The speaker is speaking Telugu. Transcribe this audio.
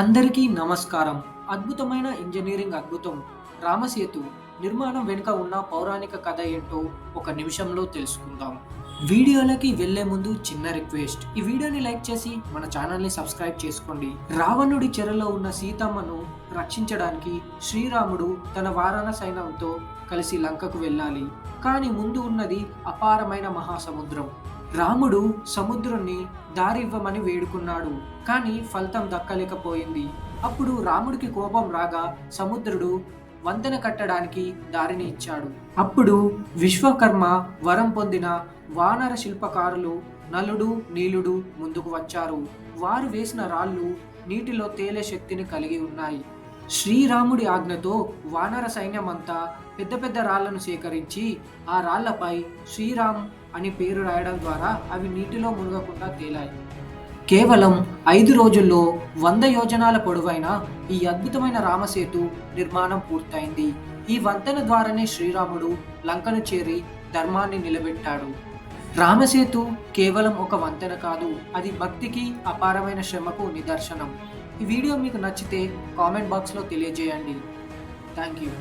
అందరికీ నమస్కారం. అద్భుతమైన ఇంజనీరింగ్ అద్భుతం. రామసేతు నిర్మాణం వెనుక ఉన్న పౌరాణిక కథ ఏంటో ఒక నిమిషంలో తెలుసుకుందాం. వీడియోలకి వెళ్ళే ముందు చిన్న రిక్వెస్ట్. ఈ వీడియోని లైక్ చేసి మన ఛానల్ని సబ్స్క్రైబ్ చేసుకోండి. రావణుడి చెరలో ఉన్న సీతమ్మను రక్షించడానికి శ్రీరాముడు తన వారణ సైన్యంతో కలిసి లంకకు వెళ్ళాలి. కానీ ముందు ఉన్నది అపారమైన మహాసముద్రం. రాముడు సముద్రుణ్ణి దారి ఇవ్వమని వేడుకున్నాడు కానీ ఫలితం దక్కలేకపోయింది. అప్పుడు రాముడికి కోపం రాగా సముద్రుడు వంతెన కట్టడానికి దారిని ఇచ్చాడు. అప్పుడు విశ్వకర్మ వరం పొందిన వానర శిల్పకారులు నలుడు నీలుడు ముందుకు వచ్చారు. వారు వేసిన రాళ్ళు నీటిలో తేలే శక్తిని కలిగి ఉన్నాయి. శ్రీరాముడి ఆజ్ఞతో వానర సైన్యమంతా పెద్ద పెద్ద రాళ్ళను సేకరించి ఆ రాళ్ళపై శ్రీరామ్ అని పేరు రాయడం ద్వారా అవి నీటిలో మునగకుండా తేలాయి. కేవలం ఐదు రోజుల్లో వంద యోజనాల పొడవైన ఈ అద్భుతమైన రామసేతు నిర్మాణం పూర్తయింది. ఈ వంతెన ద్వారానే శ్రీరాముడు లంకను చేరి ధర్మాన్ని నిలబెట్టాడు. రామసేతు కేవలం ఒక వంతెన కాదు అది భక్తికి అపారమైన శ్రమకు నిదర్శనం. ఈ వీడియో మీకు నచ్చితే కామెంట్ బాక్స్లో తెలియజేయండి. Thank you.